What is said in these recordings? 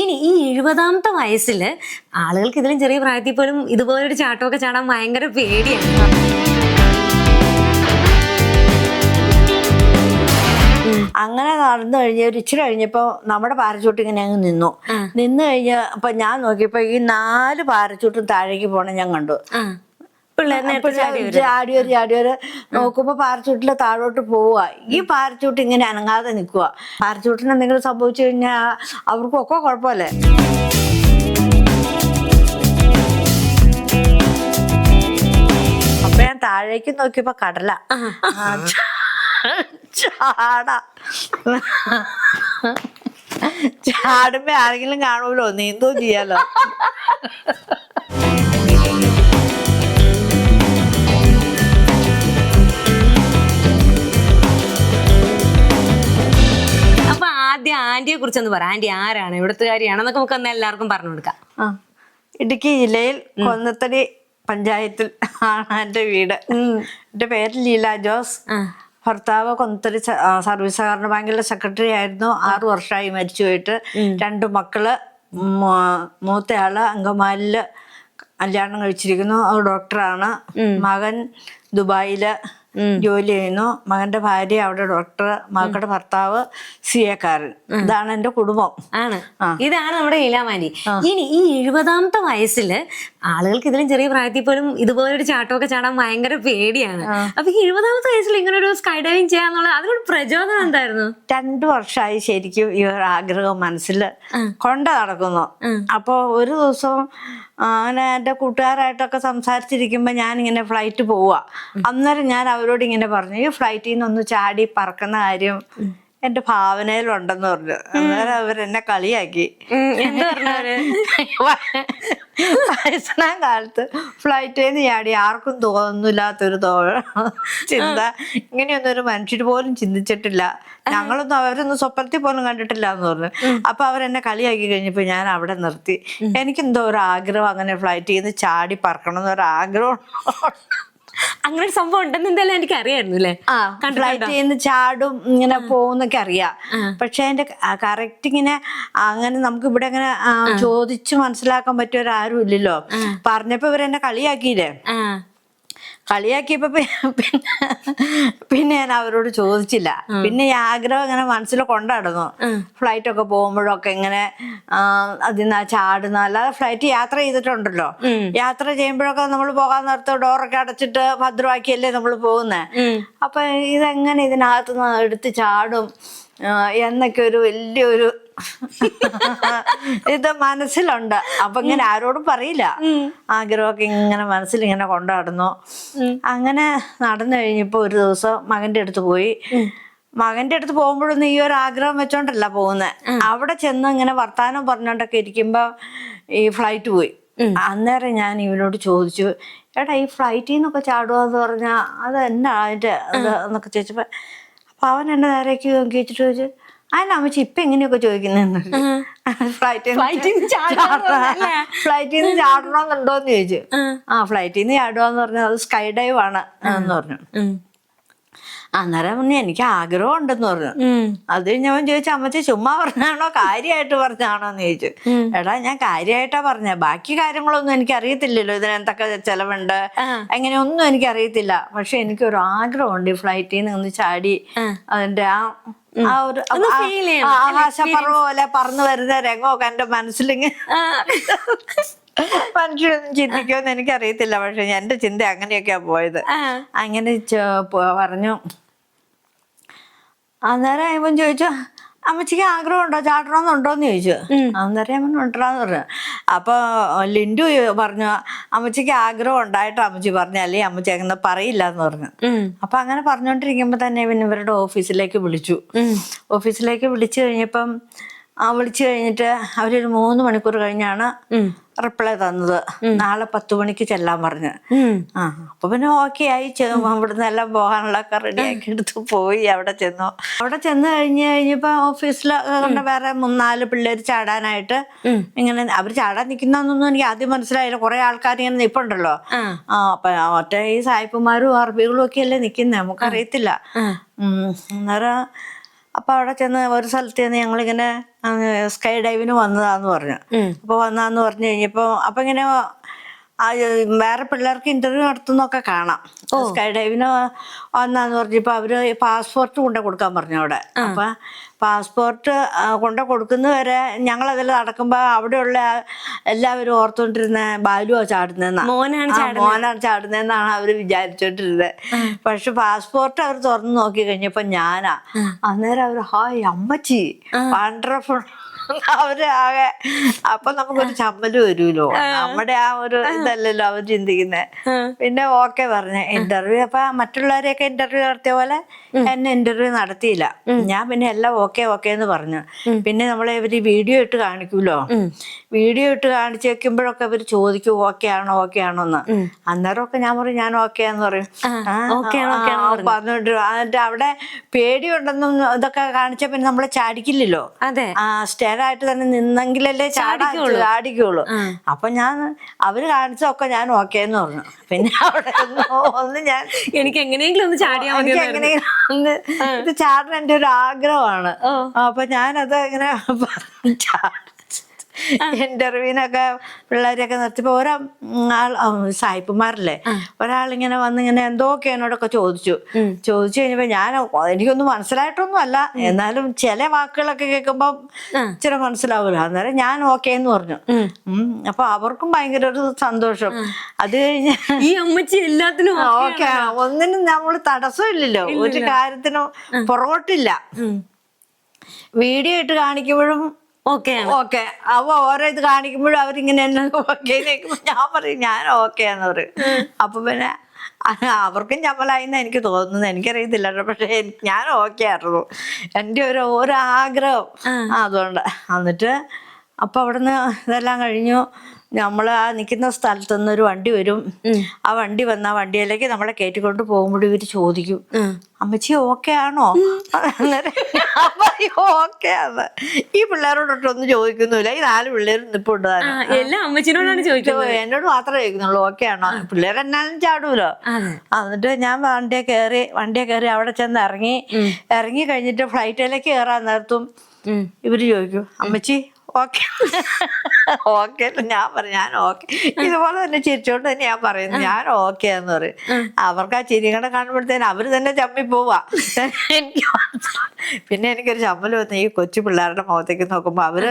ഇനി ഈ എഴുപതാമത്തെ വയസ്സിൽ ആളുകൾക്ക് ഇതിലും ചെറിയ പ്രായത്തിൽ പോലും ഇതുപോലൊരു ചാട്ടമൊക്കെ ചാടാൻ ഭയങ്കര പേടിയാണ് അങ്ങനെ നടന്നു കഴിഞ്ഞ ഒരു ഇച്ചിരി കഴിഞ്ഞപ്പോ നമ്മുടെ പാരച്ചൂട്ട് ഇങ്ങനെ അങ്ങ് നിന്നു. നിന്നു കഴിഞ്ഞ അപ്പൊ ഞാൻ നോക്കിയപ്പോ ഈ നാല് പാരച്ചൂട്ടും താഴേക്ക് പോണ ഞാൻ കണ്ടു. ചാടിയൊരു ചാടിയൊരു നോക്കുമ്പോ പാരച്ചൂട്ടിൽ താഴോട്ട് പോവുക. ഈ പാരച്ചൂട്ട് ഇങ്ങനെ അനങ്ങാതെ നിൽക്കുക. പാരച്ചൂട്ടിന് എന്തെങ്കിലും സംഭവിച്ചു കഴിഞ്ഞാൽ അവർക്കൊക്കെ കുഴപ്പമല്ലേ? അപ്പൊ ഞാൻ താഴേക്ക് നോക്കിയപ്പോ കടല. ചാട. ചാടുമ്പോ ആരെങ്കിലും കാണുമല്ലോ? നീന്തോ ചെയ്യാലോ? ആദ്യം ആന്റിയെ കുറിച്ചൊന്ന് പറ. ആന്റി ആരാണ്? ഇവിടുത്തുകാരിയാണെന്നൊക്കെ നമുക്ക് ഒന്ന് എല്ലാവർക്കും പറഞ്ഞു കൊടുക്കാം. ആ. ഇടുക്കി ജില്ലയിൽ കൊന്നത്തടി പഞ്ചായത്തിൽ ആണ് എന്റെ വീട്. എന്റെ പേര് ലീല ജോസ്. ഭർത്താവ് കൊന്നത്തടി സർവീസ് സഹകരണ ബാങ്കിലെ സെക്രട്ടറി ആയിരുന്നു. ആറു വർഷമായി മരിച്ചു പോയിട്ട് രണ്ട് മക്കൾ മൂത്തയാൾ അങ്കമാലിൽ കല്യാണം കഴിച്ചിരിക്കുന്നു. ഡോക്ടറാണ്. മകൻ ദുബായിൽ ജോലി ചെയ്യുന്നു. മകന്റെ ഭാര്യ അവിടെ ഡോക്ടർ മകളുടെ ഭർത്താവ് സി എക്കാരൻ ഇതാണ് എന്റെ കുടുംബം. ആണ്. ഇതാണ് നമ്മുടെ ലീലാമാൻഡി ഇനി ഈ എഴുപതാമത്തെ വയസ്സിൽ ആളുകൾക്ക് ഇതിലും ചെറിയ പ്രായത്തിൽ പോലും ഇതുപോലൊരു ചാട്ടമൊക്കെ ചാടാൻ ഭയങ്കര പേടിയാണ്. അപ്പൊ ഈ എഴുപതാമത്തെ വയസ്സിൽ ഇങ്ങനെ ഒരു സ്കൈ ഡൈവിങ് ചെയ്യാന്നുള്ള അതിനൊരു പ്രചോദനം എന്തായിരുന്നു? രണ്ടു വർഷമായി ശരിക്കും ഈ ഒരു ആഗ്രഹം മനസ്സിൽ കൊണ്ട നടക്കുന്നു. അപ്പോൾ ഒരു ദിവസം അങ്ങനെ എന്റെ കൂട്ടുകാരായിട്ടൊക്കെ സംസാരിച്ചിരിക്കുമ്പോൾ ഇങ്ങനെ ഫ്ലൈറ്റ് പോവുക അന്നേരം ഞാൻ അവരോട് ഇങ്ങനെ പറഞ്ഞു ഈ ഫ്ലൈറ്റിൽ നിന്നൊന്ന് ചാടി പറക്കുന്ന കാര്യം എന്റെ ഭാവനയിലുണ്ടെന്ന് പറഞ്ഞു. അന്നേരം അവരെന്നെ കളിയാക്കി. വയസ്സനാം കാലത്ത് ഫ്ലൈറ്റിൽ നിന്ന് ചാടി ആർക്കും തോന്നുന്നില്ലാത്തൊരു തോ ചിന്ത. ഇങ്ങനെയൊന്നും ഒരു മനുഷ്യർ പോലും ചിന്തിച്ചിട്ടില്ല. ഞങ്ങളൊന്നും അവരൊന്നും സ്വപ്നത്തിൽ പോലും കണ്ടിട്ടില്ല എന്ന് പറഞ്ഞു അപ്പൊ അവരെന്നെ കളിയാക്കി കഴിഞ്ഞപ്പോ ഞാൻ അവിടെ നിർത്തി. എനിക്കെന്തോ ഒരു ആഗ്രഹം അങ്ങനെ ഫ്ലൈറ്റിൽ നിന്ന് ചാടി പറക്കണം എന്നൊരു ആഗ്രഹം അങ്ങനെ ഒരു സംഭവം ഉണ്ടെന്ന് എന്തായാലും എനിക്ക് അറിയായിരുന്നു അല്ലേ ആ ചെയ്യുന്ന നിന്ന് ചാടും ഇങ്ങനെ പോകുന്നൊക്കെ അറിയാം. പക്ഷെ അതിന്റെ കറക്റ്റ് ഇങ്ങനെ അങ്ങനെ നമുക്ക് ഇവിടെ അങ്ങനെ ചോദിച്ചു മനസ്സിലാക്കാൻ പറ്റിയവരാരും ഇല്ലല്ലോ. പറഞ്ഞപ്പോ ഇവരെന്നെ കളിയാക്കിയില്ലേ? കളിയാക്കിയപ്പോ പിന്നെ പിന്നെ ഞാൻ അവരോട് ചോദിച്ചില്ല. പിന്നെ ഈ ആഗ്രഹം ഇങ്ങനെ മനസ്സിൽ കൊണ്ടാടുന്നു. ഫ്ലൈറ്റ് ഒക്കെ പോകുമ്പോഴൊക്കെ ഇങ്ങനെ അതിന്ന് ചാടുന്ന അല്ലാതെ ഫ്ലൈറ്റ് യാത്ര ചെയ്തിട്ടുണ്ടല്ലോ. യാത്ര ചെയ്യുമ്പോഴൊക്കെ നമ്മൾ പോകാൻ നേരത്ത് ഡോറൊക്കെ അടച്ചിട്ട് ഭദ്രമാക്കിയല്ലേ നമ്മൾ പോകുന്നത് അപ്പൊ ഇതെങ്ങനെ ഇതിനകത്ത് എടുത്ത് ചാടും? എന്നൊക്കെ ഒരു വലിയൊരു ഇത് മനസ്സിലുണ്ട്. അപ്പൊ ഇങ്ങനെ ആരോടും പറയില്ല. ആഗ്രഹമൊക്കെ ഇങ്ങനെ മനസ്സിൽ ഇങ്ങനെ കൊണ്ടാടുന്നു അങ്ങനെ നടന്നു കഴിഞ്ഞപ്പോ ഒരു ദിവസം മകന്റെ അടുത്ത് പോയി. മകന്റെ അടുത്ത് പോകുമ്പോഴൊന്നും ഈ ഒരു ആഗ്രഹം വെച്ചോണ്ടല്ല പോകുന്നത് അവിടെ ചെന്ന് ഇങ്ങനെ വർത്താനം പറഞ്ഞോണ്ടൊക്കെ ഇരിക്കുമ്പോ ഈ ഫ്ലൈറ്റ് പോയി. അന്നേരം ഞാൻ ഇവനോട് ചോദിച്ചു എടാ ഈ ഫ്ലൈറ്റിൽ നിന്നൊക്കെ ചാടുക എന്ന് പറഞ്ഞാൽ അത് എന്നാ അതിന്റെ എന്നൊക്കെ ചോദിച്ചപ്പോ അപ്പൊ അവൻ എന്നെ നേരേക്ക് ചോദിച്ചിട്ട് ചോദിച്ചു അതിന് അമ്മച്ചി ഇപ്പൊ എങ്ങനെയൊക്കെ ചോദിക്കുന്നെന്ന്? ഫ്ലൈറ്റിൽ? ഫ്ലൈറ്റിൽ നിന്ന് ചാടണമെന്നുണ്ടോന്ന് ചോദിച്ചു. ആ. ഫ്ലൈറ്റിൽ നിന്ന് ചാടുക പറഞ്ഞാൽ അത് സ്കൈ ഡൈവ് ആണ് എന്ന് പറഞ്ഞു. അന്നേരം പറഞ്ഞു എനിക്ക് ആഗ്രഹം ഉണ്ടെന്ന് പറഞ്ഞു അത് ഞാൻ ചോദിച്ചു അമ്മച്ചി ചുമ്മാ പറഞ്ഞാണോ കാര്യമായിട്ട് പറഞ്ഞാണോ എന്ന് ചോദിച്ചു എടാ ഞാൻ കാര്യമായിട്ടാ പറഞ്ഞ. ബാക്കി കാര്യങ്ങളൊന്നും എനിക്ക് അറിയത്തില്ലല്ലോ ഇതിന് എന്തൊക്കെ ചെലവുണ്ട്? അങ്ങനെയൊന്നും എനിക്ക് അറിയത്തില്ല പക്ഷെ എനിക്കൊരു ആഗ്രഹമുണ്ട് ഈ ഫ്ലൈറ്റിൽ നിന്ന് ഒന്ന് ചാടി അതിന്റെ ആ ആ ഒരു ആകാശപ്പറവ് പോലെ പറന്നു വരുന്ന രംഗമൊക്കെ എന്റെ മനസ്സിലിങ്ങനെ. മനുഷ്യരൊന്നും ചിന്തിക്കുമെന്ന് എനിക്കറിയത്തില്ല. പക്ഷെ എന്റെ ചിന്ത അങ്ങനെയൊക്കെയാ പോയത്. അങ്ങനെ പറഞ്ഞു. അന്നേരം ഇവൻ ചോദിച്ചു അമ്മച്ചിക്ക് ആഗ്രഹം ഉണ്ടോ ചാടണമെന്നുണ്ടോന്ന് ചോദിച്ചു. അന്നേരം അവൻ ഉണ്ടാന്ന് പറഞ്ഞു. അപ്പൊ ലിൻഡു പറഞ്ഞു അമ്മച്ചിക്ക് ആഗ്രഹം ഉണ്ടായിട്ട് അമ്മച്ചി പറഞ്ഞു അല്ലേ അമ്മച്ചി അങ്ങനെ പറയില്ല എന്ന് പറഞ്ഞു. അപ്പൊ അങ്ങനെ പറഞ്ഞോണ്ടിരിക്കുമ്പോ തന്നെ ഇവൻ ഇവരുടെ ഓഫീസിലേക്ക് വിളിച്ചു. ഓഫീസിലേക്ക് വിളിച്ചു കഴിഞ്ഞപ്പം ആ വിളിച്ചു കഴിഞ്ഞിട്ട് അവരൊരു മൂന്ന് മണിക്കൂർ കഴിഞ്ഞാണ് റിപ്ലൈ തന്നത്. നാളെ പത്ത് മണിക്ക് ചെല്ലാൻ പറഞ്ഞു. ആ അപ്പൊ പിന്നെ ഓക്കെ ആയി ചെന്നു. ഇവിടുന്ന് എല്ലാം പോകാനുള്ളതൊക്കെ റെഡിയാക്കി എടുത്ത് പോയി അവിടെ ചെന്നു. അവിടെ ചെന്ന് കഴിഞ്ഞ് കഴിഞ്ഞപ്പോ ഓഫീസിൽ വേറെ മൂന്നാൽ പിള്ളേര് ചാടാനായിട്ട് ഇങ്ങനെ അവർ ചാടാൻ നിൽക്കുന്നൊന്നും എനിക്ക് ആദ്യം മനസ്സിലായില്ല. കുറെ ആൾക്കാർ ഇങ്ങനെ നിപ്പുണ്ടല്ലോ. ആ. അപ്പൊ ഒറ്റ ഈ സായിപ്പുമാരും അറബികളും ഒക്കെ അല്ലേ നിക്കുന്നേ? നമുക്കറിയത്തില്ല. ഉം, അന്നേരം അപ്പൊ അവിടെ ചെന്ന് ഒരു സ്ഥലത്ത് ചെന്ന് ഞങ്ങളിങ്ങനെ സ്കൈ ഡൈവിന് വന്നതാന്ന് പറഞ്ഞു. അപ്പൊ വന്നാന്ന് പറഞ്ഞു കഴിഞ്ഞപ്പോ അപ്പൊ ഇങ്ങനെ വേറെ പിള്ളേർക്ക് ഇന്റർവ്യൂ നടത്തുന്നൊക്കെ കാണാം. സ്കൈ ഡൈവിന് വന്നാന്ന് പറഞ്ഞപ്പോ അവർ പാസ്പോർട്ട് കൊണ്ടു കൊടുക്കാൻ പറഞ്ഞു അവിടെ. അപ്പൊ പാസ്പോർട്ട് കൊണ്ട് കൊടുക്കുന്നവരെ ഞങ്ങൾ അതിൽ നടക്കുമ്പോ അവിടെയുള്ള എല്ലാവരും ഓർത്തോണ്ടിരുന്ന ബാലുവാ ചാടുന്നതെന്നാ മോനാണ് മോനാണ് ചാടുന്നതെന്നാണ് അവർ വിചാരിച്ചോണ്ടിരുന്നത് പക്ഷെ പാസ്പോർട്ട് അവർ തുറന്നു നോക്കി കഴിഞ്ഞപ്പോ ഞാനാ. അന്നേരം അവർ ഹായ് അമ്മച്ചി. വണ്ടർഫുൾ അവർ ആകെ അപ്പൊ നമുക്കൊരു ചമ്മൽ വരുമല്ലോ നമ്മുടെ ആ ഒരു ഇതല്ലല്ലോ അവർ ചിന്തിക്കുന്നത് പിന്നെ ഓക്കെ പറഞ്ഞു ഇന്റർവ്യൂ അപ്പൊ മറ്റുള്ളവരെയൊക്കെ ഇന്റർവ്യൂ നടത്തിയ പോലെ എന്നെ ഇന്റർവ്യൂ നടത്തിയില്ല. ഞാൻ പിന്നെ എല്ലാം ഓക്കെ ഓക്കെ എന്ന് പറഞ്ഞു. പിന്നെ നമ്മളെ ഇവർ വീഡിയോ ഇട്ട് കാണിക്കൂലോ? വീഡിയോ ഇട്ട് കാണിച്ചു വെക്കുമ്പോഴൊക്കെ ഇവർ ചോദിക്കും ഓക്കെ ആണോ ഓക്കെ ആണോ എന്ന്. അന്നേരമൊക്കെ ഞാൻ പറയും ഞാൻ ഓക്കെ എന്ന് പറയും പറഞ്ഞോണ്ട് എന്നിട്ട് അവിടെ പേടിയുണ്ടെന്നും ഇതൊക്കെ കാണിച്ച പിന്നെ നമ്മളെ ചാടിക്കില്ലല്ലോ. അതെ. ആ സ്റ്റേർ ആയിട്ട് തന്നെ നിന്നെങ്കിലല്ലേ ചാടിക്കുള്ളൂ ചാടിക്കുള്ളൂ അപ്പൊ ഞാൻ അവർ കാണിച്ചൊക്കെ ഞാൻ ഓക്കെ എന്ന് പറഞ്ഞു. പിന്നെ അവിടെ ഒന്ന് ഞാൻ എനിക്ക് എങ്ങനെയെങ്കിലും ഒന്ന് ചാടിയാ എനിക്ക് എങ്ങനെയെങ്കിലും ഒന്ന് ഇത് ചാടാൻ എന്റെ ഒരു ആഗ്രഹമാണ്. അപ്പൊ ഞാനത് ഇങ്ങനെ ഇന്റർവ്യൂവിനൊക്കെ പിള്ളേരെയൊക്കെ നിർത്തിയപ്പോ ഒരാൾ സായിപ്പുമാരല്ലേ ഒരാളിങ്ങനെ വന്ന് ഇങ്ങനെ എന്തൊക്കെ എന്നോടൊക്കെ ചോദിച്ചു. ചോദിച്ചു കഴിഞ്ഞപ്പോ ഞാൻ എനിക്കൊന്നും മനസ്സിലായിട്ടൊന്നും അല്ല എന്നാലും ചില വാക്കുകളൊക്കെ കേൾക്കുമ്പോ ഇച്ചിരി മനസ്സിലാവൂല അന്നേരം ഞാൻ ഓക്കെ എന്ന് പറഞ്ഞു. അപ്പൊ അവർക്കും ഭയങ്കര ഒരു സന്തോഷം. അത് കഴിഞ്ഞ് ഈ അമ്മച്ചി എല്ലാത്തിനും ഓക്കെ ഒന്നിനും നമ്മൾ തടസ്സമില്ലല്ലോ ഒരു കാര്യത്തിനും പുറകോട്ടില്ല വീഡിയോ ഇട്ട് കാണിക്കുമ്പോഴും ഓക്കെ. ഓക്കെ. അപ്പൊ ഓരോ ഇത് കാണിക്കുമ്പോഴും അവരിങ്ങനെ എന്നെ ഓക്കെ ഞാൻ പറയും ഞാൻ ഓക്കെ എന്ന് പറയും. അപ്പൊ പിന്നെ അവർക്കും ചമ്മലായിന്ന് എനിക്ക് തോന്നുന്നു എനിക്കറിയത്തില്ല. പക്ഷെ ഞാൻ ഓക്കെ ആയിരുന്നു. എന്റെ ഒരു ഓരോ ആഗ്രഹം അതുകൊണ്ട്. എന്നിട്ട് അപ്പൊ അവിടുന്ന് ഇതെല്ലാം കഴിഞ്ഞു. നമ്മൾ ആ നിൽക്കുന്ന സ്ഥലത്ത് നിന്ന് ഒരു വണ്ടി വരും. ആ വണ്ടി വന്ന ആ വണ്ടിയിലേക്ക് നമ്മളെ കയറ്റിക്കൊണ്ട് പോകുമ്പോഴും ഇവർ ചോദിക്കും. അമ്മച്ചി ഓക്കെ ആണോ? അന്നേരം ഓക്കെ ആണ് ഈ പിള്ളേരോടൊട്ടൊന്നും ചോദിക്കുന്നില്ല ഈ നാല് പിള്ളേരും നിപ്പുണ്ട് എല്ലാം അമ്മച്ചിനോടാണ് ചോദിക്കുന്നത്. എന്നോട് മാത്രമേ ചോദിക്കുന്നുള്ളൂ ഓക്കെ ആണോ? പിള്ളേർ എന്നാലും ചാടൂലോ? എന്നിട്ട് ഞാൻ വണ്ടിയെ കയറി വണ്ടിയെ കയറി അവിടെ ചെന്ന് ഇറങ്ങി. ഇറങ്ങി കഴിഞ്ഞിട്ട് ഫ്ലൈറ്റിലേക്ക് കയറാൻ നേരത്തും. ഇവർ ചോദിക്കും അമ്മച്ചി ഓക്കെ. ഓക്കെ. ഞാൻ പറയും ഞാൻ ഓക്കെ. ഇതുപോലെ തന്നെ ചിരിച്ചോണ്ട് തന്നെ ഞാൻ പറയുന്നു ഞാൻ ഓക്കെ എന്ന് പറയും. അവർക്ക് ആ ചിരി കൂടെ കാണുമ്പോഴത്തേന് അവർ തന്നെ ചമ്മി പോവാ. എനിക്ക്. പിന്നെ എനിക്കൊരു ചമ്മൽ വന്ന് ഈ കൊച്ചു പിള്ളേരുടെ മുഖത്തേക്ക് നോക്കുമ്പോ അവർ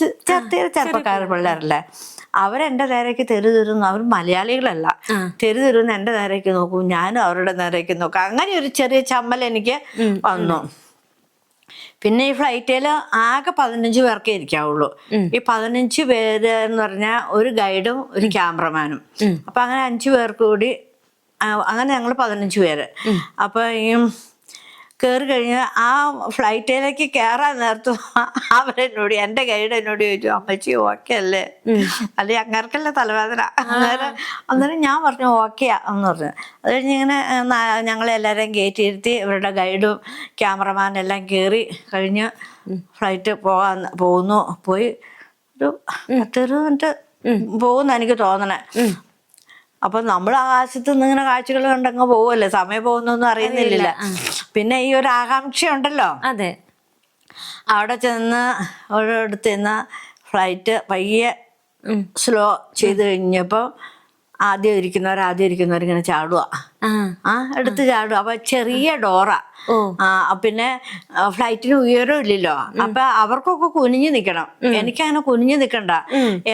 ചെറിയ ചെറുപ്പക്കാർ പിള്ളേരല്ലേ. അവരെന്റെ നേരേക്ക് തെരു തരുന്നു അവർ മലയാളികളല്ല. തെരു തരുന്ന എന്റെ നേരേക്ക് നോക്കും ഞാനും അവരുടെ നേരേക്ക് നോക്കും. അങ്ങനെ ഒരു ചെറിയ ചമ്മൽ എനിക്ക് വന്നു. പിന്നെ ഈ ഫ്ലൈറ്റിൽ ആകെ പതിനഞ്ച് പേർക്കേ ഇരിക്കാവുള്ളൂ. ഈ പതിനഞ്ച് പേര് എന്ന് പറഞ്ഞാൽ ഒരു ഗൈഡും ഒരു ക്യാമറമാനും അപ്പൊ അങ്ങനെ അഞ്ചു പേർക്ക് കൂടി അങ്ങനെ ഞങ്ങൾ പതിനഞ്ച് പേര്. അപ്പൊ ഈ കയറി കഴിഞ്ഞ് ആ ഫ്ലൈറ്റിലേക്ക് കയറാൻ നേരത്തു അവരെന്നോട് എന്റെ ഗൈഡ് എന്നോട് ചോദിച്ചു അമ്മച്ചി ഓക്കെ അല്ലേ? അല്ലെ അങ്ങർക്കല്ലേ തലവേദന? അന്നേരം അന്നേരം ഞാൻ പറഞ്ഞു ഓക്കെയാ എന്ന് പറഞ്ഞു. അത് കഴിഞ്ഞ് ഇങ്ങനെ ഞങ്ങളെല്ലാവരെയും കയറ്റി ഇരുത്തി ഇവരുടെ ഗൈഡും ക്യാമറമാനും എല്ലാം കയറി കഴിഞ്ഞ് ഫ്ലൈറ്റ് പോകാൻ പോകുന്നു. പോയി ഒരു പത്തൊരു മിനിറ്റ് പോകുന്ന എനിക്ക് തോന്നണേ. അപ്പൊ നമ്മൾ ആകാശത്ത് നിന്ന് ഇങ്ങനെ കാഴ്ചകൾ കണ്ടങ്ങ് പോവല്ലേ? സമയം പോകുന്നൊന്നും അറിയുന്നില്ല പിന്നെ ഈ ഒരു ആകാംക്ഷ ഉണ്ടല്ലോ അതെ. അവിടെ ചെന്ന് ഒരിടത്ത് ചെന്ന് ഫ്ലൈറ്റ് പയ്യെ സ്ലോ ചെയ്ത് കഴിഞ്ഞപ്പോൾ ആദ്യം ഇരിക്കുന്നവർ ആദ്യം ഇരിക്കുന്നവർ ഇങ്ങനെ ചാടുക ആ. ആ എടുത്ത് ചാടുക അപ്പൊ ചെറിയ ഡോറ. ആ പിന്നെ ഫ്ലൈറ്റിന് ഉയരം ഇല്ലല്ലോ. അപ്പൊ അവർക്കൊക്കെ കുനിഞ്ഞു നിക്കണം. എനിക്കങ്ങനെ കുനിഞ്ഞു നിക്കണ്ട.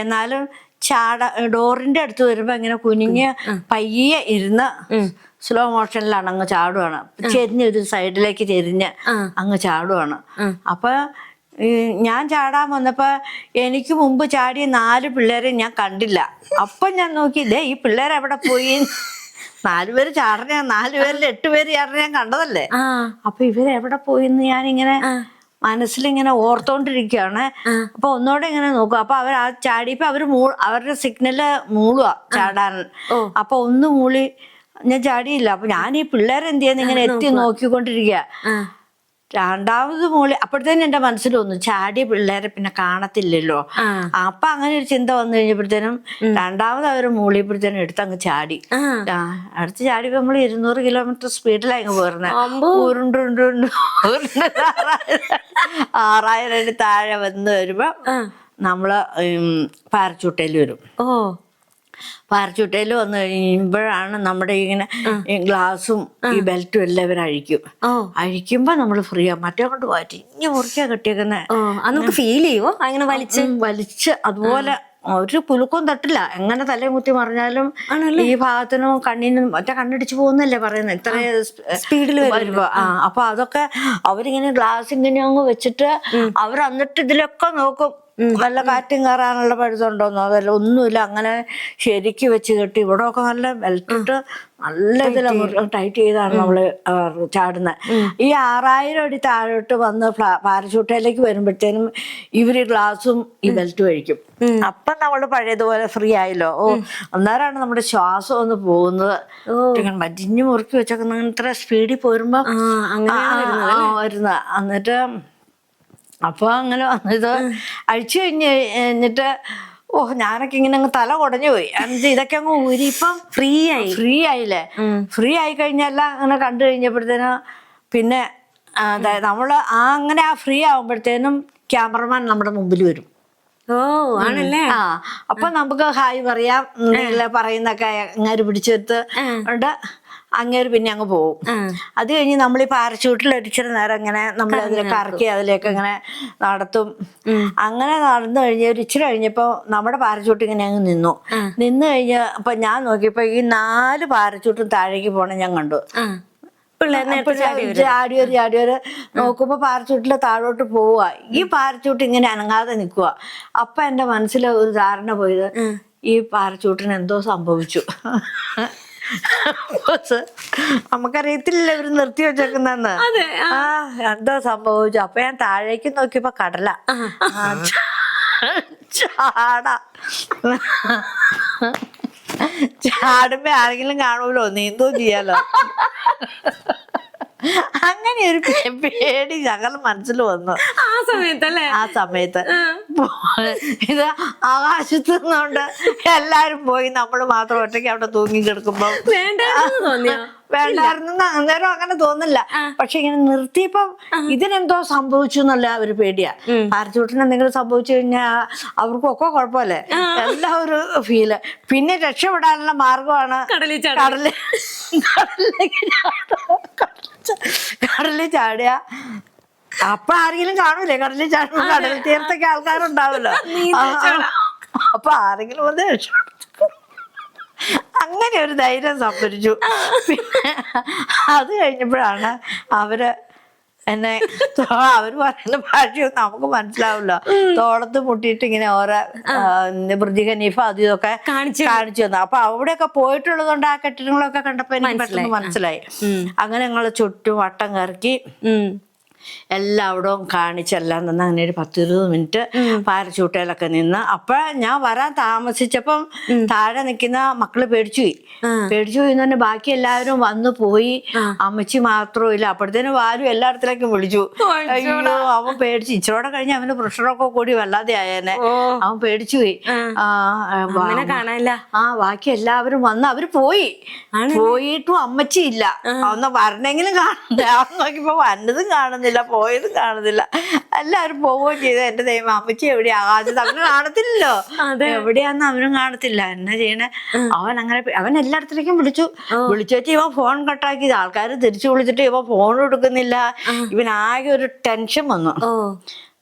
എന്നാലും ചാട ഡോറിന്റെ അടുത്ത് വരുമ്പോ ഇങ്ങനെ കുനിഞ്ഞ് പയ്യെ ഇരുന്ന് സ്ലോ മോഷനിലാണ് അങ്ങ് ചാടുവാണ്. ചെരിഞ്ഞൊരു സൈഡിലേക്ക് ചെരിഞ്ഞ് അങ്ങ് ചാടുവാണ്. അപ്പൊ ഞാൻ ചാടാൻ വന്നപ്പോ എനിക്ക് മുമ്പ് ചാടിയ നാല് പിള്ളേരെ ഞാൻ കണ്ടില്ല. അപ്പൊ ഞാൻ നോക്കി ദേ ഈ പിള്ളേരെ എവിടെ പോയി? നാലുപേര് ചാടണ നാലുപേരിൽ എട്ടുപേര് ചാടണ ഞാൻ കണ്ടതല്ലേ? അപ്പൊ ഇവരെവിടെ പോയിന്ന് ഞാനിങ്ങനെ മനസ്സിലിങ്ങനെ ഓർത്തോണ്ടിരിക്കുകയാണ് അപ്പൊ ഒന്നുകൂടെ ഇങ്ങനെ നോക്കും. അപ്പൊ അവർ ആ ചാടിയപ്പോ അവർ മൂ അവരുടെ സിഗ്നൽ മൂളുക ചാടാൻ. അപ്പൊ ഒന്ന് മൂളി ഞാൻ ചാടിയില്ല. അപ്പൊ ഞാൻ ഈ പിള്ളേരെന്ത് ചെയ്യാന്ന് ഇങ്ങനെ എത്തി നോക്കിക്കൊണ്ടിരിക്കുക രണ്ടാമത് മോളി അപ്പോഴത്തേനും എന്റെ മനസ്സിൽ തോന്നുന്നു ചാടി പിള്ളേരെ പിന്നെ കാണത്തില്ലല്ലോ. അപ്പൊ അങ്ങനെ ഒരു ചിന്ത വന്നു കഴിഞ്ഞപ്പോഴത്തേനും രണ്ടാമത് അവർ മൂളിയപ്പോഴത്തേനും എടുത്തങ്ങ് ചാടി. അടുത്ത് ചാടിയപ്പോ നമ്മൾ ഇരുന്നൂറ് കിലോമീറ്റർ സ്പീഡിലാണ് അങ്ങ് പോരുന്നത് അമ്പോ. ഉരുണ്ടുരുണ്ട് ഉരുണ്ട് ആറായിരം താഴെ വന്ന് വരുമ്പോ നമ്മൾ പാരച്ചൂട്ടയിൽ വരും. ഓ. പാരച്ചൂട്ടയിൽ വന്നു കഴിയുമ്പോഴാണ് നമ്മുടെ ഇങ്ങനെ ഗ്ലാസും ഈ ബെൽറ്റും എല്ലാം ഇവർ അഴിക്കും അഴിക്കുമ്പോ നമ്മൾ ഫ്രീ ആ മറ്റേ കൊണ്ട് മാറ്റി ഇനി മുറിക്കാ കെട്ടിയേക്കുന്നത് നമുക്ക് ഫീൽ ചെയ്യുമോ അങ്ങനെ വലിച്ച്? വലിച്ച് അതുപോലെ ഒരു പുലുക്കവും തട്ടില്ല. എങ്ങനെ തലേ കുത്തി മറിഞ്ഞാലും ഈ ഭാഗത്തിനും കണ്ണിനും മറ്റേ കണ്ണടിച്ച് പോകുന്നല്ലേ പറയുന്നത് ഇത്ര സ്പീഡിൽ വരുമ്പോ. ആ അപ്പൊ അതൊക്കെ അവരിങ്ങനെ ഗ്ലാസ് ഇങ്ങനെ അങ്ങ് വെച്ചിട്ട് അവർ എന്നിട്ട് ഇതിലൊക്കെ നോക്കും. വല്ല കാറ്റും കയറാനുള്ള പഴുതുണ്ടോന്നോ? അതല്ല ഒന്നുമില്ല. അങ്ങനെ ശരിക്ക് വെച്ച് കെട്ടി ഇവിടെ ഒക്കെ നല്ല ബെൽറ്റിട്ട് നല്ല ഇതിൽ ടൈറ്റ് ചെയ്താണ് നമ്മൾ ചാടുന്നത് ഈ ആറായിരം അടി താഴോട്ട് വന്ന് പാരഷൂട്ടയിലേക്ക് വരുമ്പോഴത്തേനും ഇവർ ഗ്ലാസും ഈ ബെൽറ്റ് കഴിക്കും അപ്പൊ നമ്മൾ പഴയതുപോലെ ഫ്രീ ആയല്ലോ. ഓ അന്നേരമാണ് നമ്മുടെ ശ്വാസം ഒന്ന് പോകുന്നത്. മജിഞ്ഞ് മറ്റിഞ്ഞു മുറുക്കി വെച്ചൊക്കെ ഇത്ര സ്പീഡിൽ പോരുമ്പോ വരുന്ന. എന്നിട്ട് അപ്പൊ അങ്ങനെ വന്നത് അഴിച്ചു കഴിഞ്ഞ് എന്നിട്ട് ഓ ഞാനൊക്കെ ഇങ്ങനെ അങ്ങ് തല കുടഞ്ഞു പോയി. എന്നിട്ട് ഇതൊക്കെ അങ്ങ് ഊരി ഇപ്പം ഫ്രീ ആയി. ഫ്രീ ആയില്ലേ? ഫ്രീ ആയി കഴിഞ്ഞല്ല അങ്ങനെ കണ്ടു കഴിഞ്ഞപ്പോഴത്തേനും പിന്നെ അതായത് നമ്മൾ ആ അങ്ങനെ ആ ഫ്രീ ആകുമ്പോഴത്തേനും ക്യാമറമാൻ നമ്മുടെ മുമ്പിൽ വരും. ഓ ആണല്ലേ? ആ അപ്പൊ നമുക്ക് ഹായ് പറയാം പറയുന്നൊക്കെ അങ്ങാര് പിടിച്ചെടുത്ത് ഉണ്ട്. അങ്ങേര് പിന്നെ അങ്ങ് പോകും. അത് കഴിഞ്ഞ് നമ്മൾ ഈ പാരച്ചൂട്ടിൽ ഒരിച്ചിരി നേരം ഇങ്ങനെ നമ്മൾ അതിൽ കറക്കി അതിലേക്ക് ഇങ്ങനെ നടത്തും. അങ്ങനെ നടന്നു കഴിഞ്ഞ് ഒരു ഇച്ചിരി കഴിഞ്ഞപ്പോ നമ്മുടെ പാരച്ചൂട്ട് ഇങ്ങനെ അങ്ങ് നിന്നു. നിന്ന് കഴിഞ്ഞ അപ്പൊ ഞാൻ നോക്കിയപ്പോ ഈ നാല് പാരച്ചൂട്ടും താഴേക്ക് പോണേ ഞാൻ കണ്ടു. ചാടിയൊരു ചാടിയൊരു നോക്കുമ്പോ പാരച്ചൂട്ടിൽ താഴോട്ട് പോവുക. ഈ പാരച്ചൂട്ട് ഇങ്ങനെ അനങ്ങാതെ നിൽക്കുക. അപ്പൊ എന്റെ മനസ്സിൽ ഒരു ധാരണ പോയത് ഈ പാരച്ചൂട്ടിന് എന്തോ സംഭവിച്ചു. നമുക്കറിയത്തില്ല ഇവർ നിർത്തി വെച്ചേക്കുന്നെന്ന് ആ. എന്തോ സംഭവിച്ചു? അപ്പൊ ഞാൻ താഴേക്ക് നോക്കിയപ്പോ കടല. ചാടാ. ചാടുമ്പോ ആരെങ്കിലും കാണുമല്ലോ? നീന്തോ ചെയ്യാലോ? അങ്ങനെ ഒരു പേടി ഞങ്ങൾ മനസ്സിൽ വന്നു. ആ സമയത്തല്ലേ? ആ സമയത്ത്. ഇത് ആകാശത്ത് നിന്നുകൊണ്ട് എല്ലാരും പോയി. നമ്മൾ മാത്രം ഒറ്റയ്ക്ക് അവിടെ തൂങ്ങി കിടക്കുമ്പോ. വേണ്ടായിരുന്നു അന്നേരം അങ്ങനെ തോന്നില്ല. പക്ഷെ ഇങ്ങനെ നിർത്തിയപ്പം ഇതിനെന്തോ സംഭവിച്ചു എന്നുള്ള ഒരു പേടിയാ. പാരച്ചൂട്ടിന് എന്തെങ്കിലും സംഭവിച്ചു കഴിഞ്ഞാൽ അവർക്കൊക്കെ കുഴപ്പമല്ലേ? എല്ലാം ഒരു ഫീൽ പിന്നെ രക്ഷപ്പെടാനുള്ള മാർഗമാണ് കടലിൽ കടലിൽ കടലിലേക്ക്. കടലിൽ ചാടുക. അപ്പൊ ആരെങ്കിലും കാണൂലേ? കടലിൽ ചാടുമ്പോ കടൽ തീർത്തൊക്കെ ആൾക്കാരുണ്ടാവല്ലോ. അപ്പൊ ആരെങ്കിലും വന്ന് അങ്ങനെ ഒരു ധൈര്യം സംഭരിച്ചു. പിന്നെ അത് കഴിഞ്ഞപ്പോഴാണ് അവർ എന്നെ അവർ അവർ പറയുന്ന ഭാഷയൊന്നും നമുക്ക് മനസ്സിലാവില്ല. തോളത്ത് മുട്ടിയിട്ട് ഇങ്ങനെ ഓരോ ബ്രിജ് ഖനീഫ അത് ഇതൊക്കെ കാണിച്ചു കാണിച്ചു തന്നു. അപ്പൊ അവിടെയൊക്കെ പോയിട്ടുള്ളത് കൊണ്ട് ആ കെട്ടിടങ്ങളൊക്കെ കണ്ടപ്പോ എനിക്ക് പെട്ടെന്ന് മനസ്സിലായി. അങ്ങനെ ഞങ്ങൾ ചുറ്റും വട്ടം കറക്കി. എല്ലാവിടവും കാണിച്ചെല്ലാം നിന്ന് അങ്ങനെ ഒരു പത്തിരുപത് മിനിറ്റ് പാരച്ചൂട്ടയിലൊക്കെ നിന്ന്. അപ്പൊ ഞാൻ വരാൻ താമസിച്ചപ്പം താഴെ നിൽക്കുന്ന മക്കൾ പേടിച്ചു പോയി. പേടിച്ചു പോയി തന്നെ ബാക്കി എല്ലാവരും വന്നു പോയി. അമ്മച്ചി മാത്രവും ഇല്ല. അപ്പോഴത്തേനും ആരും എല്ലായിടത്തിലേക്കും വിളിച്ചു. അയ്യോ. അവൻ പേടിച്ചു. ഇച്ചിരോടെ കഴിഞ്ഞ് അവന് പ്രഷറൊക്കെ കൂടി വല്ലാതെ ആയേനെ. അവൻ പേടിച്ചു പോയി. കാണാനില്ല. ആ ബാക്കി എല്ലാവരും വന്ന് അവർ പോയി. പോയിട്ടും അമ്മച്ചി ഇല്ല. ഒന്ന് വരണെങ്കിലും കാണുന്നില്ല. അവൻ നോക്കിയപ്പോ വന്നതും കാണുന്നില്ല. പോയതും കാണുന്നില്ല. എല്ലാവരും പോവുകയും ചെയ്തു. എന്റെ ദൈവം അമ്മച്ചി എവിടെയാ? ആകാശത്ത് അവന് കാണത്തില്ലല്ലോ. എവിടെയാന്ന് അവനും കാണത്തില്ല. എന്നാ ചെയ്യണേ? അവൻ അങ്ങനെ അവൻ എല്ലായിടത്തേക്കും വിളിച്ചു. വിളിച്ചിട്ട് ഇവ ഫോൺ കട്ടാക്കി ആൾക്കാർ തിരിച്ചു വിളിച്ചിട്ട് ഇവ ഫോൺ എടുക്കുന്നില്ല. ഇവനാകെ ഒരു ടെൻഷൻ വന്നു.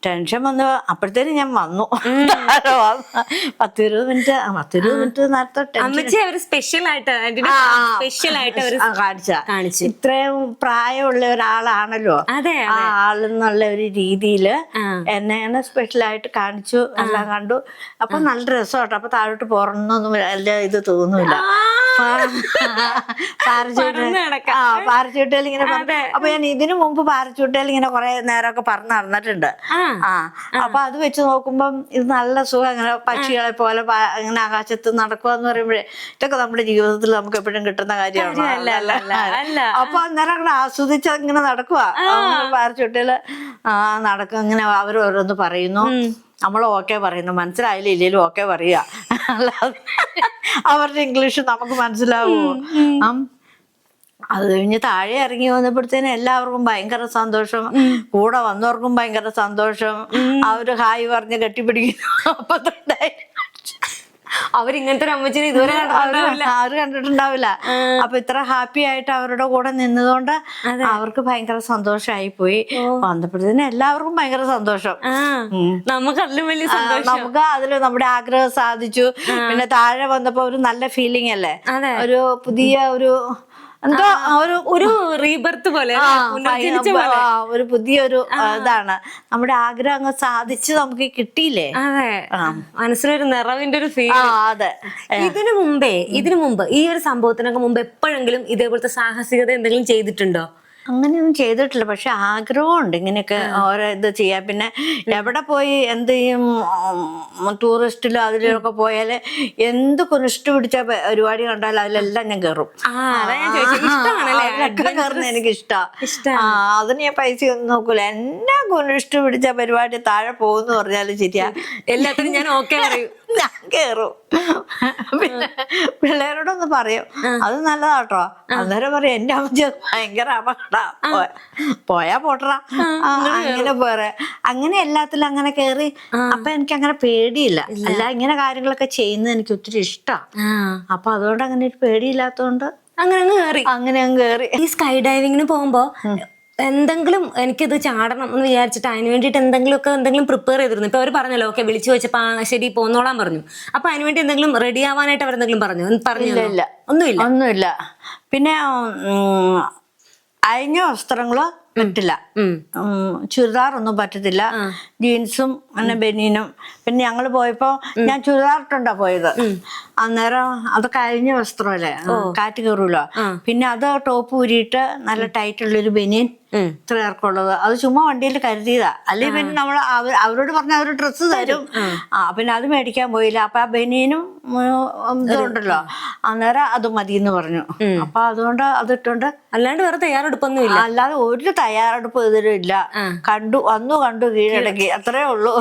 ടെൻഷൻ വന്നു അപ്പോഴത്തേനും ഞാൻ വന്നു. പത്തിരുപത് മിനിറ്റ് പത്തിരുപത് മിനിറ്റ് നേരത്തെ അവർ സ്പെഷ്യൽ ആയിട്ട് സ്പെഷ്യൽ ആയിട്ട് കാണിച്ച. കാണിച്ചു. ഇത്രയും പ്രായമുള്ള ഒരാളാണല്ലോ. അതെ ആ ആളെന്നുള്ള ഒരു രീതിയിൽ ആ. സ്പെഷ്യൽ ആയിട്ട് കാണിച്ചു എല്ലാം കണ്ടു. അപ്പൊ നല്ല രസമാട്ടോ. അപ്പൊ താഴോട്ട് പോറന്നൊന്നും എല്ലാ ഇത് നടക്കാം. പാരച്ചൂട്ടയിൽ ഇങ്ങനെ അപ്പൊ ഞാൻ ഇതിനു മുമ്പ് പാരച്ചൂട്ടയിൽ ഇങ്ങനെ കുറെ നേരമൊക്കെ പറന്ന് നടന്നിട്ടുണ്ട്. ആ. അപ്പൊ അത് വെച്ച് നോക്കുമ്പം ഇത് നല്ല സുഖം. അങ്ങനെ പക്ഷികളെ പോലെ അങ്ങനെ ആകാശത്ത് നടക്കുക എന്ന് പറയുമ്പോഴേ ഇതൊക്കെ നമ്മുടെ ജീവിതത്തിൽ നമുക്ക് എപ്പോഴും കിട്ടുന്ന കാര്യമാണ്. അപ്പൊ അന്നേരം അങ്ങനെ ആസ്വദിച്ച് ഇങ്ങനെ നടക്കുക ആ. നടക്കും. ഇങ്ങനെ അവർ ഓരോന്ന് പറയുന്നു. നമ്മൾ ഓക്കെ പറയുന്നു. മനസ്സിലായില്ല? ഇല്ലേലും ഓക്കെ പറയുക. അല്ലാതെ അവരുടെ ഇംഗ്ലീഷ് നമുക്ക് മനസ്സിലാവുമോ. അത് കഴിഞ്ഞ് താഴെ ഇറങ്ങി വന്നപ്പോഴത്തേനും എല്ലാവർക്കും ഭയങ്കര സന്തോഷം. കൂടെ വന്നവർക്കും ഭയങ്കര സന്തോഷം. അവർ ഹായ് പറഞ്ഞ് കെട്ടിപ്പിടിക്കുന്നു. അപ്പൊ തൊട്ടായി. അവരിങ്ങനത്തെ ഒരു അമ്മച്ചിനെ ഇതുവരെ അവർ ആരും കണ്ടിട്ടുണ്ടാവില്ല. അപ്പൊ ഇത്ര ഹാപ്പി ആയിട്ട് അവരുടെ കൂടെ നിന്നതുകൊണ്ട് അവർക്ക് ഭയങ്കര സന്തോഷമായി പോയി. വന്നപ്പോഴത്തേനും എല്ലാവർക്കും ഭയങ്കര സന്തോഷം. നമുക്ക് അതിലും വലിയ സന്തോഷം. നമുക്ക് അതിൽ നമ്മുടെ ആഗ്രഹം സാധിച്ചു. പിന്നെ താഴെ വന്നപ്പോ ഒരു നല്ല ഫീലിംഗ് അല്ലേ? ഒരു പുതിയ ഒരു എന്തോ ഒരു ഒരു റീബർത്ത് പോലെ ഒരു പുതിയൊരു ഇതാണ്. നമ്മുടെ ആഗ്രഹം അങ്ങ് സാധിച്ച് നമുക്ക് കിട്ടിയില്ലേ? അതെ. മനസ്സിലൊരു നിറവിന്റെ ഒരു ഫീൽ അതെ. ഇതിനു മുമ്പേ ഇതിനു മുമ്പ് ഈ ഒരു സംഭവത്തിനൊക്കെ മുമ്പ് എപ്പോഴെങ്കിലും ഇതേപോലത്തെ സാഹസികത എന്തെങ്കിലും ചെയ്തിട്ടുണ്ടോ? അങ്ങനെയൊന്നും ചെയ്തിട്ടില്ല. പക്ഷെ ആഗ്രഹമുണ്ട് ഇങ്ങനെയൊക്കെ ഓരോ ഇത് ചെയ്യാൻ. പിന്നെ എവിടെ പോയി എന്ത് ചെയ്യും? ടൂറിസ്റ്റിലും അതിലൊക്കെ പോയാൽ എന്ത് കുനിഷ്ട പിടിച്ച പരിപാടി കണ്ടാലും അതിലെല്ലാം ഞാൻ കയറും. കയറുന്ന എനിക്ക് ഇഷ്ടമാണ് അതിന് ഞാൻ പൈസ ഒന്നും നോക്കൂല. എന്നാ കുനിഷ്ട പിടിച്ച പരിപാടി താഴെ പോകുന്നു പറഞ്ഞാലും ശരിയാ. എല്ലാത്തിനും ഞാൻ ഓക്കെ പറയും. ഞാൻ കേറും. പിന്നെ പിള്ളേരോടൊന്ന് പറയും. അത് നല്ലതാട്ടോ. അന്നേരം പറയും എന്റെ അമ്മ ഭയങ്കര അപകട. പോയാ പോട്ടറ. അങ്ങനെ പോരെ. അങ്ങനെ എല്ലാത്തിലും അങ്ങനെ കേറി. അപ്പൊ എനിക്ക് അങ്ങനെ പേടിയില്ല അല്ല ഇങ്ങനെ കാര്യങ്ങളൊക്കെ ചെയ്യുന്നത് എനിക്ക് ഒത്തിരി ഇഷ്ടമാണ് അപ്പൊ അതുകൊണ്ട് അങ്ങനെ ഒരു പേടിയില്ലാത്തോണ്ട് അങ്ങനെ അങ്ങ് കയറി അങ്ങനെ അങ്ങ് കേറി. ഈ സ്കൈ ഡൈവിങ്ങിന് പോകുമ്പോ എന്തെങ്കിലും എനിക്കിത് ചാടണം എന്ന് വിചാരിച്ചിട്ട് അതിന് വേണ്ടിയിട്ട് എന്തെങ്കിലുമൊക്കെ എന്തെങ്കിലും പ്രിപ്പയർ ചെയ്തിരുന്നു. ഇപ്പൊ അവർ പറഞ്ഞല്ലോ ഓക്കെ വിളിച്ചു വെച്ചപ്പോ ശരി പോന്നോളാൻ പറഞ്ഞു. അപ്പൊ അതിന് വേണ്ടി എന്തെങ്കിലും റെഡി ആവാനായിട്ട് അവർ എന്തെങ്കിലും പറഞ്ഞു? പറഞ്ഞില്ല. ഒന്നുമില്ല. ഒന്നുമില്ല. പിന്നെ അയഞ്ഞ വസ്ത്രങ്ങളോ പറ്റില്ല. ചുരിദാർ ഒന്നും പറ്റത്തില്ല. ജീൻസും അങ്ങനെ ബനീനും പിന്നെ ഞങ്ങൾ പോയപ്പോ ഞാൻ ചുരിദാറിട്ടുണ്ടാ പോയത്. അന്നേരം അത് കഴിഞ്ഞ വസ്ത്രമല്ലേ കാറ്റ് കയറൂലോ? പിന്നെ അത് ടോപ്പ് ഊരിയിട്ട് നല്ല ടൈറ്റ് ഉള്ളൊരു ബനിയൻ ഉം. ഇത്ര ഇറക്കമുള്ളത് അത് ചുമ്മാ വണ്ടിയിൽ കരുതിയതാ. അല്ലെങ്കിൽ പിന്നെ നമ്മൾ അവരോട് പറഞ്ഞ അവർ ഡ്രസ്സ് തരും. ആ. പിന്നെ അത് മേടിക്കാൻ പോയില്ല. അപ്പൊ ആ ബനിയനും ഇതുണ്ടല്ലോ. അന്നേരം അത് മതി എന്ന് പറഞ്ഞു അപ്പൊ അതുകൊണ്ട് അതിട്ടുണ്ട് അല്ലാണ്ട് വേറെ തയ്യാറെടുപ്പൊന്നും ഇല്ല അല്ലാതെ ഒരു തയ്യാറെടുപ്പ് ഇതിലും ഇല്ല. കണ്ടു വന്നു കണ്ടു കീഴടക്കി അത്രേ ഉള്ളൂ.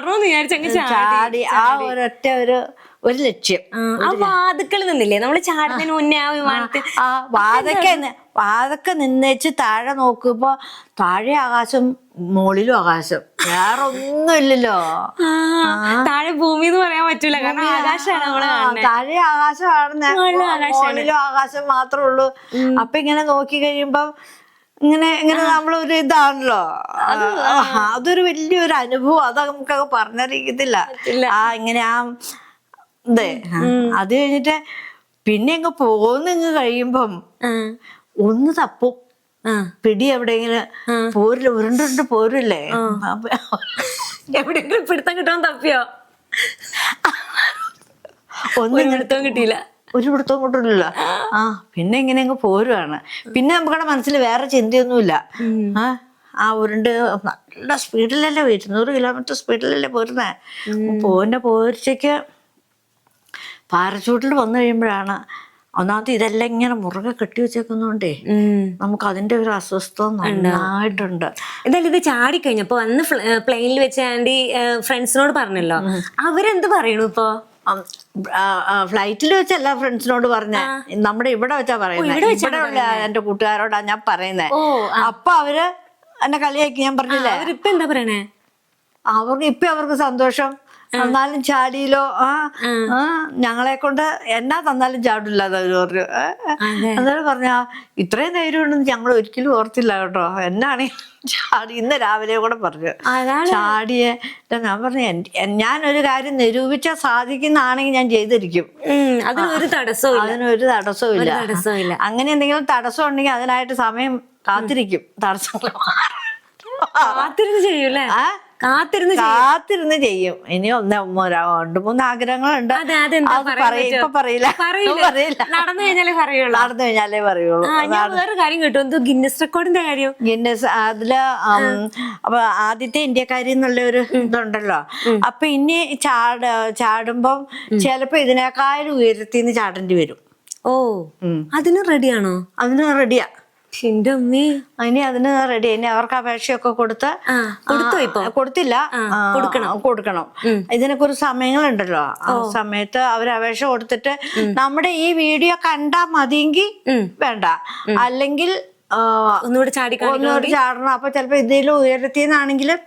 ചാടണമെന്ന് വിചാരിച്ചു അങ്ങ് ചാടി ആ ഒരൊറ്റ ഒരു ഒരു ലക്ഷ്യം ആ, വാതുക്കൾ നിന്നില്ലേ? നമ്മൾ ചാടുന്നതിന് മുന്നേ ആ വിമാനത്തിൽ ആ വാതൊക്കെ വാതക്ക നിന്നേച്ച് താഴെ നോക്കുമ്പോ താഴെ ആകാശം മുകളിലും ആകാശം. വേറെ ഒന്നും ഇല്ലല്ലോ താഴെ ഭൂമി എന്ന് പറയാൻ പറ്റൂല. കാരണം ആകാശമാണ് നമ്മൾ താഴെ ആകാശമാണ് മുകളിലും ആകാശം മാത്രമേ ഉള്ളൂ. അപ്പൊ ഇങ്ങനെ നോക്കി കഴിയുമ്പോ ഇങ്ങനെ ഇങ്ങനെ നമ്മളൊരു ഇതാണല്ലോ. അതൊരു വലിയൊരു അനുഭവം. അത് നമുക്കൊക്കെ പറഞ്ഞറിയിക്കത്തില്ല ആ ഇങ്ങനെ ആ ഇതേ അത് കഴിഞ്ഞിട്ട് പിന്നെ അങ്ങ് പോന്നിങ്ങ് കഴിയുമ്പം ഒന്ന് തപ്പും. പിടി എവിടെയെങ്കിലും പോരില്ല ഉരുണ്ടുരുണ്ട് പോരില്ലേ? എവിടെയെങ്കിലും പിടുത്തം കിട്ടാൻ തപ്പിയോ? ഒന്നും പിടുത്തം കിട്ടിയില്ല. ഒരു പിടുത്തവും കൊണ്ടില്ല ആ പിന്നെ ഇങ്ങനെ അങ്ങ് പോരുവാണ്. പിന്നെ നമ്മുടെ മനസ്സിൽ വേറെ ചിന്തയൊന്നുമില്ല. ആ ആ ഉരുണ്ട് നല്ല സ്പീഡിലല്ലേ ഇരുന്നൂറ് കിലോമീറ്റർ സ്പീഡിലല്ലേ പോരുന്നേ? പോന്റെ പോരിച്ചയ്ക്ക് പാരച്ചൂട്ടിൽ വന്നു കഴിയുമ്പോഴാണ് ഒന്നാമത് ഇതെല്ലാം ഇങ്ങനെ മുറുകെ കെട്ടി വെച്ചേക്കുന്നോണ്ടേ. നമുക്ക് അതിന്റെ ഒരു അസ്വസ്ഥത നന്നായിട്ടുണ്ട്. എന്തായാലും ഇത് ചാടിക്കഴിഞ്ഞപ്പോ അന്ന് പ്ലെയിനിൽ വെച്ച് ആന്റി ഫ്രണ്ട്സിനോട് പറഞ്ഞല്ലോ. അവരെന്ത് പറയണു ഇപ്പൊ? ഫ്ലൈറ്റിൽ വെച്ചല്ല ഫ്രണ്ട്സിനോട് പറഞ്ഞ. നമ്മുടെ ഇവിടെ വെച്ചാ പറയുന്നത് ഇവിടെ ഉള്ള എന്റെ കൂട്ടുകാരോടാ ഞാൻ പറയുന്നത് അപ്പൊ അവർ എന്നെ കളിയാക്കി ഞാൻ പറഞ്ഞില്ലേ? അവരിപ്പൊ എന്താ പറയണേ? അവർക്ക് ഇപ്പൊ അവർക്ക് സന്തോഷം. എന്നാലും ചാടിയിലോ ആ ഞങ്ങളെ കൊണ്ട് എന്നാ തന്നാലും ചാടില്ല അവർ പറഞ്ഞു. എന്നാലും. പറഞ്ഞ ഇത്രയും ധൈര്യം ഉണ്ടെന്ന് ഞങ്ങൾ ഒരിക്കലും ഓർത്തില്ല കേട്ടോ. എന്നാണ് ചാടി ഇന്ന് രാവിലെ കൂടെ പറഞ്ഞു. ചാടിയെ ഞാൻ പറഞ്ഞു ഞാൻ ഒരു ഞാനൊരു കാര്യം നിരൂപിച്ചാൽ സാധിക്കുന്നതാണെങ്കിൽ ഞാൻ ചെയ്തിരിക്കും. അതിനൊരു തടസ്സവും അതിനൊരു തടസ്സവും ഇല്ല അങ്ങനെ എന്തെങ്കിലും തടസ്സം ഉണ്ടെങ്കിൽ അതിനായിട്ട് സമയം കാത്തിരിക്കും. മാറാൻ. കാത്തിരുന്ന് ചെയ്യൂലേ ആ കാത്തിരുന്ന്. കാത്തിരുന്ന് ചെയ്യും. ഇനി ഒന്ന് രണ്ടു മൂന്ന് ആഗ്രഹങ്ങളുണ്ട്. ഇപ്പൊ പറയില്ല. പറയില്ല. നടന്നു കഴിഞ്ഞാലേ പറയുള്ളൂ. നടന്നു കഴിഞ്ഞാലേ പറയുള്ളൂ. വേറെ കാര്യം കേട്ടു. എന്തോ ഗിന്നസ് റെക്കോർഡിന്റെ കാര്യം. ഗിന്നസ് അതിൽ അപ്പൊ ആദ്യത്തെ ഇന്ത്യക്കാരി എന്നുള്ള ഒരു ഇതുണ്ടല്ലോ. അപ്പൊ ഇനി ചാട ചാടുമ്പം ചിലപ്പോ ഇതിനേക്കാളും ഉയരത്തിന്ന് ചാടേണ്ടി വരും. ഓ. അതിന് റെഡിയാണോ അതിന് റെഡിയാ എന്റെ അമ്മേ അതിന് റെഡി ഇനി അവർക്ക് അപേക്ഷയൊക്കെ കൊടുത്ത് കൊടുത്തു ഇപ്പൊ? കൊടുത്തില്ല. കൊടുക്കണം. കൊടുക്കണം. ഇതിനൊക്കെ ഒരു സമയങ്ങളുണ്ടല്ലോ. ആ സമയത്ത് അവർ അപേക്ഷ കൊടുത്തിട്ട് നമ്മുടെ ഈ വീഡിയോ കണ്ടാ മതിയെങ്കിൽ വേണ്ട. അല്ലെങ്കിൽ ഒന്നുകൂടെ ചാടി ഒന്നുകൂടി ചാടണം. അപ്പൊ ചിലപ്പോ ഇതിലും ഉയരത്തിന്നാണെങ്കിലും നിന്നാണെങ്കിലും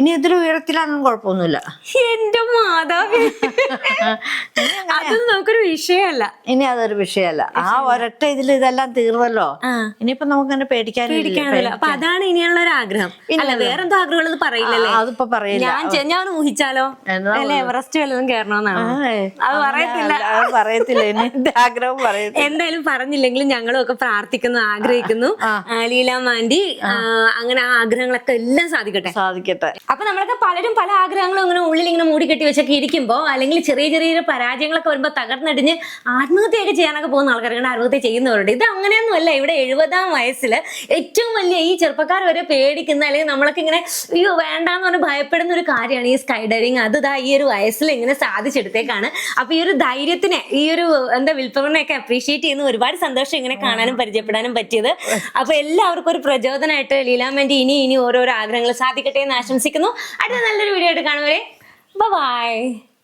ഇനി ഇതിലും ഉയരത്തിലാണെങ്കിലും കുഴപ്പമൊന്നുമില്ല. എന്റെ മാതാവേ. അതൊന്നും നമുക്കൊരു വിഷയമല്ല. ഇനി അതൊരു വിഷയമല്ല. ആ ഒരൊറ്റ ഇതിൽ ഇതെല്ലാം തീർന്നല്ലോ. ഇനിയിപ്പോ നമുക്ക് അങ്ങനെ പേടിക്കാനില്ല പേടിക്കാനില്ല അപ്പൊ അതാണ് ഇനിയുള്ള ഒരു ആഗ്രഹം അല്ല വേറെന്തോ ആഗ്രഹമുള്ളത് പറയില്ലല്ലേ? അതിപ്പോ പറയില്ല. ഞാൻ ഞാൻ ഊഹിച്ചാലോ? അല്ലെ എവറസ്റ്റ് വല്ലതും കയറണമെന്നാണ് അത് പറയത്തില്ല. അത് പറയത്തില്ല. എന്റെ ആഗ്രഹം പറയത്തില്ല. എന്തായാലും പറഞ്ഞില്ലെങ്കിലും ഞങ്ങളും ഒക്കെ പ്രാർത്ഥിക്കുന്നു ആഗ്രഹിക്കുന്നു. ആ, ലീലാമാൻഡി അങ്ങനെ ആ ആഗ്രഹങ്ങളൊക്കെ എല്ലാം സാധിക്കട്ടെ. സാധിക്കട്ടെ. അപ്പൊ നമ്മളൊക്കെ പലരും പല ആഗ്രഹങ്ങളും ഇങ്ങനെ ഉള്ളിൽ ഇങ്ങനെ മൂടി കെട്ടി വെച്ചൊക്കെ ഇരിക്കുമ്പോ അല്ലെങ്കിൽ ചെറിയ ചെറിയ പരാജയങ്ങളൊക്കെ വരുമ്പോ തകർന്നടിഞ്ഞ് ആത്മഹത്യയൊക്കെ ചെയ്യാനൊക്കെ പോകുന്ന ആൾക്കാർ ഇങ്ങനെ ആത്മഹത്യ ചെയ്യുന്നവരുണ്ട്. ഇത് അങ്ങനെയൊന്നുമല്ല ഇവിടെ എഴുപതാം വയസ്സിൽ ഏറ്റവും വലിയ ഈ ചെറുപ്പക്കാർ വരെ പേടിക്കുന്ന അല്ലെങ്കിൽ നമ്മളൊക്കെ ഇങ്ങനെ അയ്യോ വേണ്ടാന്ന് പറഞ്ഞ് ഭയപ്പെടുന്ന ഒരു കാര്യമാണ് ഈ സ്കൈ ഡൈവിങ് അത് ദാ ഈ ഒരു വയസ്സിൽ ഇങ്ങനെ സാധിച്ചെടുത്തേക്കാണ്. അപ്പൊ ഈ ഒരു ധൈര്യത്തിനെ ഈ ഒരു എന്താ വിൽപ്പവനെയൊക്കെ അപ്രീഷിയേറ്റ് ചെയ്യുന്ന ഒരുപാട് സന്തോഷം ഇങ്ങനെ കാണാനും പരിചയപ്പെടാനും പറ്റിയത്. അപ്പൊ എല്ലാവർക്കും ഒരു പ്രചോദനമായിട്ട് ലീലാമന്റെ ഇനി ഇനി ഓരോരോ ആഗ്രഹങ്ങൾ സാധിക്കട്ടെ എന്ന് ആശംസിക്കുന്നു. അടുത്ത നല്ലൊരു വീഡിയോ ആയിട്ട് കാണുവരെ. ബൈ